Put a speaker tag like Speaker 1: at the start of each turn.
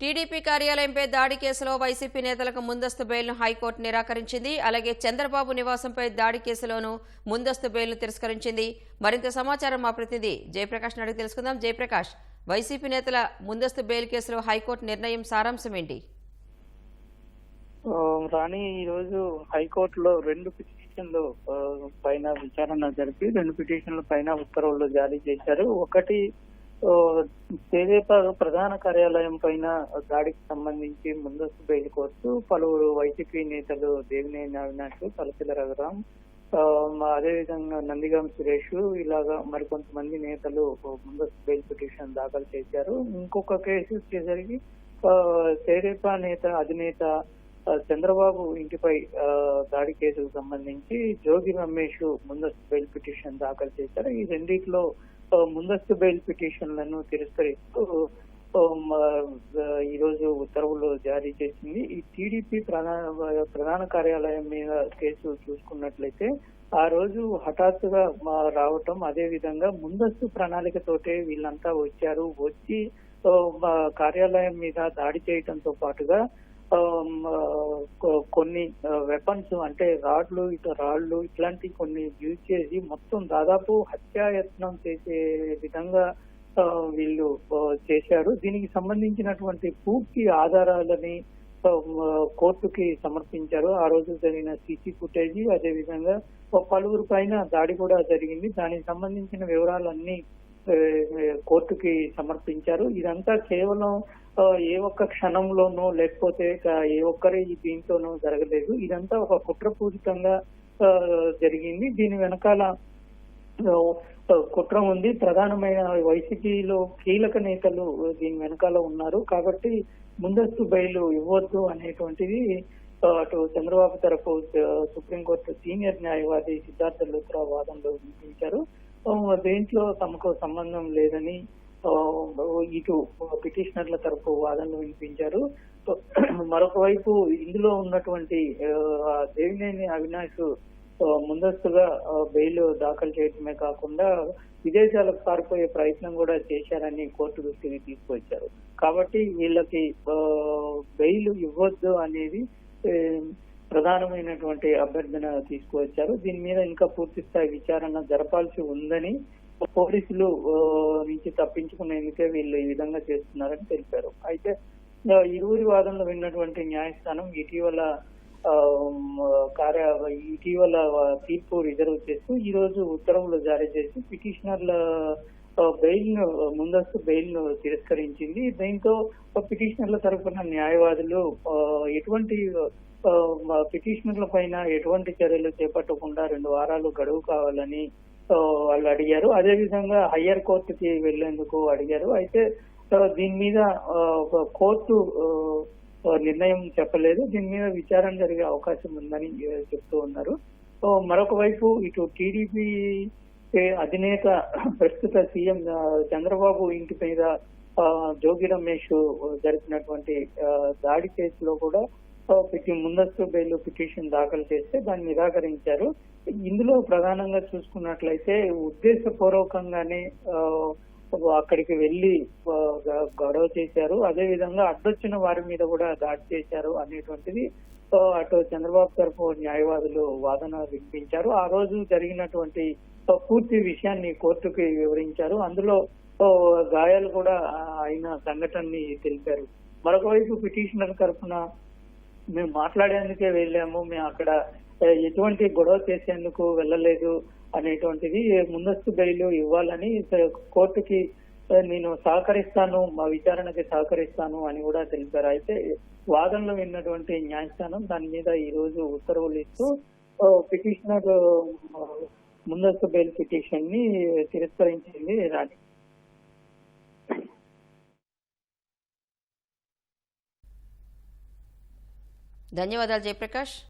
Speaker 1: TDP కార్యాలయంపై దాడి కేసులో YCP నేతలకు ముందస్తు బెయిల్ను హైకోర్టు నిరాకరించింది. అలాగే చంద్రబాబు నివాసంపై దాడి కేసులోనూ ముందస్తు బెయిల్ను తిరస్కరించింది. మరింత సమాచారం మా ప్రతినిధి జయప్రకాష్ అడిగి తెలుసుకుందాం. జయప్రకాష్ వైసీపీ నేతల ముందస్తు బెయిల్ కేసులో హైకోర్టు నిర్ణయం సారాంశం ఏంటి?
Speaker 2: రాణి ఈరోజు హైకోర్టులో రెండు పిటిషన్లు పైన విచారణ జరిపి రెండు పిటిషన్ల పైన ఉత్తర్వులు జారీ చేశారు. ఒకటి తెదేపా ప్రధాన కార్యాలయం పైన దాడికి సంబంధించి ముందస్తు బెయిల్ కోరుతూ పలువురు వైసీపీ నేతలు దేవినేని అవినాష్ తలసిల రఘురాం మా అదేవిధంగా నందిగాం సురేష్ ఇలాగా మరికొంతమంది నేతలు ముందస్తు బెయిల్ పిటిషన్ దాఖలు చేశారు. ఇంకొక కేసు వచ్చేసరికి ఆ, తెదేపా నేత అధినేత చంద్రబాబు ఇంటిపై దాడి కేసుకు సంబంధించి జోగి రమేష్ ముందస్తు బెయిల్ పిటిషన్ దాఖలు చేశారు. ఈ రెండిట్లో ముందస్తు బెయిల్ పిటిషన్లను తిరస్కరిస్తూ ఈరోజు ఉత్తర్వులు జారీ చేసింది. ఈ టీడీపీ ప్రధాన ప్రధాన కార్యాలయం మీద కేసు చూసుకున్నట్లయితే ఆ రోజు హఠాత్తుగా రావటం అదే విధంగా ముందస్తు ప్రణాళికతోటే వీళ్ళంతా వచ్చారు. వచ్చి మా కార్యాలయం మీద దాడి చేయడంతో పాటుగా కొన్ని వెపన్స్ అంటే రాడ్లు ఇటు రాళ్ళు ఇట్లాంటి కొన్ని యూజ్ చేసి మొత్తం దాదాపు హత్యాయత్నం చేసే విధంగా వీళ్ళు చేశారు. దీనికి సంబంధించినటువంటి పూర్తి ఆధారాలని కోర్టుకి సమర్పించారు. ఆ రోజు జరిగిన సీసీ ఫుటేజ్ అదేవిధంగా పలువురు పైన దాడి కూడా జరిగింది. దానికి సంబంధించిన వివరాలన్నీ కోర్టుకి సమర్పించారు. ఇదంతా కేవలం ఏ ఒక్క క్షణంలోనో లేకపోతే ఏ ఒక్కరే దీంతోనో జరగలేదు. ఇదంతా ఒక కుట్రపూరితంగా జరిగింది. దీని వెనకాల కుట్ర ఉంది. ప్రధానమైన వైసీపీలో కీలక నేతలు దీని వెనకాల ఉన్నారు. కాబట్టి ముందస్తు బయలు ఇవ్వద్దు అనేటువంటిది అటు చంద్రబాబు తరఫు సుప్రీంకోర్టు సీనియర్ న్యాయవాది సిద్ధార్థ లూత్రా వాదనలో వినిపించారు. దేంట్లో తమకు సంబంధం లేదని ఇటు పిటిషనర్ల తరఫు వాదనలు వినిపించారు. మరొక వైపు ఇందులో ఉన్నటువంటి దేవినేని అవినాష్ ముందస్తుగా బెయిల్ దాఖలు చేయడమే కాకుండా విదేశాలకు పారిపోయే ప్రయత్నం కూడా చేశారని కోర్టు దృష్టికి తీసుకొచ్చారు. కాబట్టి వీళ్ళకి బెయిల్ ఇవ్వద్దు అనేది ప్రధానమైనటువంటి అభ్యర్థన తీసుకువచ్చారు. దీని మీద ఇంకా పూర్తి స్థాయి విచారణ జరపాల్సి ఉందని పోలీసులు నుంచి తప్పించుకునేందుకే వీళ్ళు ఈ విధంగా చేస్తున్నారని తెలిపారు. అయితే ఇరువురి వాదనలు విన్నటువంటి న్యాయస్థానం ఇటీవల కార్య ఇటీవల తీర్పు రిజర్వ్ చేస్తూ ఈ రోజు ఉత్తర్వులు జారీ చేసి పిటిషనర్ల బెయిల్ను ముందస్తు బెయిల్ను తిరస్కరించింది. దీంతో పిటిషనర్ల తరఫున న్యాయవాదులు ఎటువంటి పిటిషనర్ల పైన ఎటువంటి చర్యలు చేపట్టకుండా రెండు వారాలు గడువు కావాలని వాళ్ళు అడిగారు. అదేవిధంగా హయ్యర్ కోర్టుకి వెళ్ళేందుకు అడిగారు. అయితే దీని మీద ఒక కోర్టు నిర్ణయం చెప్పలేదు. దీని మీద విచారణ జరిగే అవకాశం ఉందని చెప్తూ ఉన్నారు. మరొక వైపు ఇటు టీడీపీ అధినేత ప్రస్తుత సీఎం చంద్రబాబు ఇంటి మీద జోగి రమేష్ జరిపినటువంటి దాడి కేసులో కూడా పిటి ముందస్తు బెయిల్ పిటిషన్ దాఖలు చేస్తే దాన్ని నిరాకరించారు. ఇందులో ప్రధానంగా చూసుకున్నట్లయితే ఉద్దేశపూర్వకంగానే అక్కడికి వెళ్ళి గొడవ చేశారు. అదేవిధంగా అడ్డొచ్చిన వారి మీద కూడా దాడి చేశారు అనేటువంటిది సో అటు చంద్రబాబు తరఫు న్యాయవాదులు వాదన వినిపించారు. ఆ రోజు జరిగినటువంటి పూర్తి విషయాన్ని కోర్టుకి వివరించారు. అందులో గాయాలు కూడా ఆయన అయిన సంఘటనని తెలిపారు. మరొక వైపు పిటిషనర్ తరఫున మేము మాట్లాడేందుకే వెళ్ళాము. మేము అక్కడ ఎటువంటి గొడవ చేసేందుకు వెళ్ళలేదు అనేటువంటిది ముందస్తు బెయిల్ ఇవ్వాలని కోర్టుకి నేను సహకరిస్తాను మా విచారణకి సహకరిస్తాను అని కూడా తెలిపారు. అయితే వాదనలు విన్నటువంటి న్యాయస్థానం దాని మీద ఈ రోజు ఉత్తర్వులు ఇస్తూ పిటిషనర్ ముందస్తు బెయిల్ పిటిషన్ని తిరస్కరించింది రాణి.
Speaker 1: ధన్యవాదాలు జయప్రకాష్.